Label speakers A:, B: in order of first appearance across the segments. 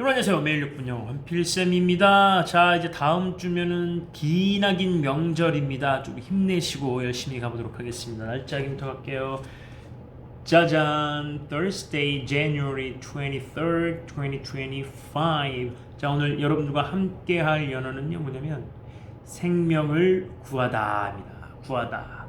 A: 여러분 안녕하세요. 매일육분영 한필쌤입니다. 자 이제 다음 주면은 기나긴 명절입니다. 좀 힘내시고 열심히 가보도록 하겠습니다. 날짜부터 갈게요. 짜잔. Thursday January 23rd 2025 자 오늘 여러분들과 함께 할 연어는요 뭐냐면 생명을 구하다 입니다. 구하다.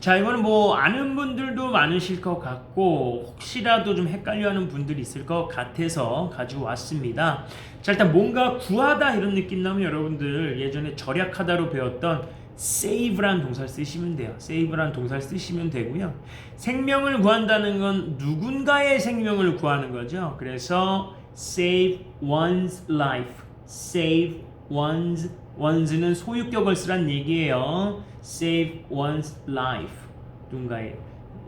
A: 자 이거는 뭐 아는 분들도 많으실 것 같고 혹시라도 좀 헷갈려하는 분들이 있을 것 같아서 가지고 왔습니다. 자 일단 뭔가 구하다 이런 느낌 나면 여러분들 예전에 절약하다로 배웠던 save란 동사를 쓰시면 돼요. save란 동사를 쓰시면 되고요. 생명을 구한다는 건 누군가의 생명을 구하는 거죠. 그래서 save one's life, save one's one's는 소유격을 쓰란 얘기예요. save one's life. 누군가의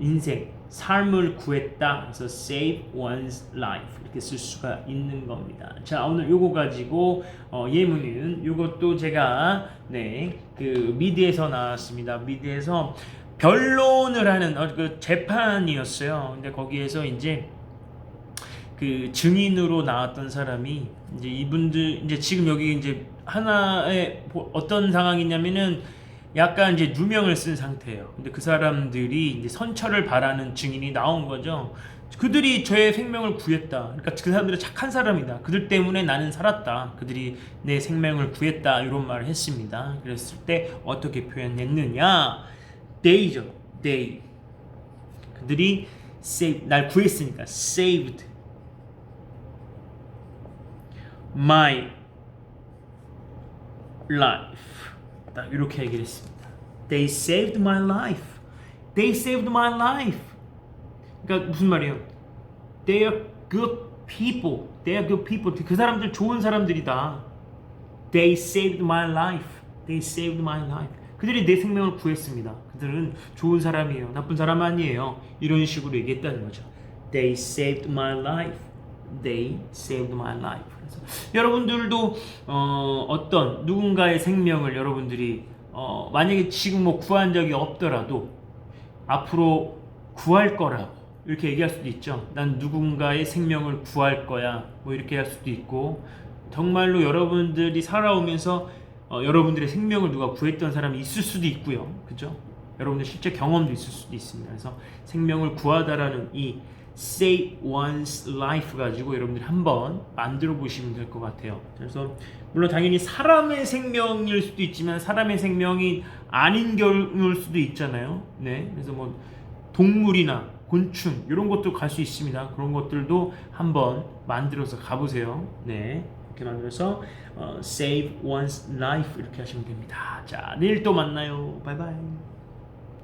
A: 인생, 삶을 구했다. 그래서 save one's life 이렇게 쓸 수가 있는 겁니다. 자 오늘 요거 가지고 어, 예문은 요것도 제가 네 그 미드에서 나왔습니다. 미드에서 변론을 하는 어, 그 재판이었어요. 근데 거기에서 이제 그 증인으로 나왔던 사람이 이제 이분들 이제 지금 여기 이제 하나의 보- 어떤 상황이냐면은 약간 이제 누명을 쓴 상태예요. 근데 그 사람들이 이제 선처를 바라는 증인이 나온 거죠. 그들이 저의 생명을 구했다. 그러니까 그 사람들은 착한 사람이다. 그들 때문에 나는 살았다. 그들이 내 생명을 구했다. 이런 말을 했습니다. 그랬을 때 어떻게 표현했느냐? They죠. They. 그들이 save, 날 구했으니까 saved my life. 딱 이렇게 얘기를 했습니다. They saved my life. They saved my life. 그러니까 무슨 말이에요? They are good people. They are good people. 그 사람들 좋은 사람들이다. They saved my life. They saved my life. 그들이 내 생명을 구했습니다. 그들은 좋은 사람이에요. 나쁜 사람 아니에요. 이런 식으로 얘기했다는 거죠. They saved my life. They saved my life. 그래서 여러분들도 어, 어떤 누군가의 생명을 여러분들이 어, 만약에 지금 뭐 구한 적이 없더라도 앞으로 구할 거라고 이렇게 얘기할 수도 있죠. 난 누군가의 생명을 구할 거야. 뭐 이렇게 할 수도 있고 정말로 여러분들이 살아오면서 어, 여러분들의 생명을 누가 구했던 사람이 있을 수도 있고요. 그죠? 여러분들 실제 경험도 있을 수도 있습니다. 그래서 생명을 구하다라는 이 save one's life 가지고 여러분들이 한번 만들어 보시면 될 것 같아요. 그래서 물론 당연히 사람의 생명일 수도 있지만 사람의 생명이 아닌 경우일 수도 있잖아요. 네, 그래서 뭐 동물이나 곤충 이런 것도 갈 수 있습니다. 그런 것들도 한번 만들어서 가보세요. 네, 이렇게 만들어서 어, save one's life 이렇게 하시면 됩니다. 자, 내일 또 만나요. 바이바이.